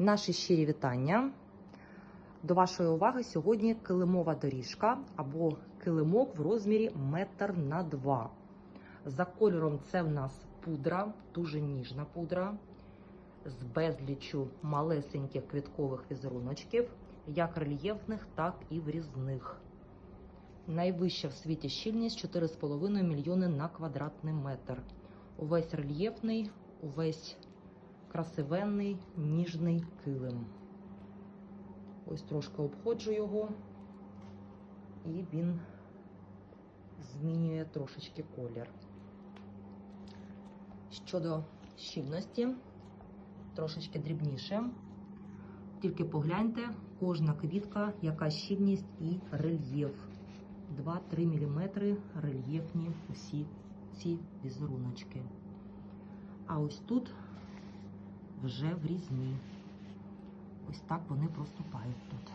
Наші щирі вітання. До вашої уваги сьогодні килимова доріжка або килимок в розмірі метр на два. За кольором це в нас пудра, дуже ніжна пудра, з безліччю малесеньких квіткових візеруночків, як рельєфних, так і врізних. Найвища в світі щільність 4,5 мільйони на квадратний метр. Увесь рельєфний, увесь красивенний, ніжний килим. Ось трошки обходжу його, і він змінює трошечки колір. Щодо щільності, трошечки дрібніше. Тільки погляньте, кожна квітка, яка щільність і рельєф. 2-3 мм рельєфні усі ці візеруночки. А ось тут вже в різні. Ось так вони проступають тут.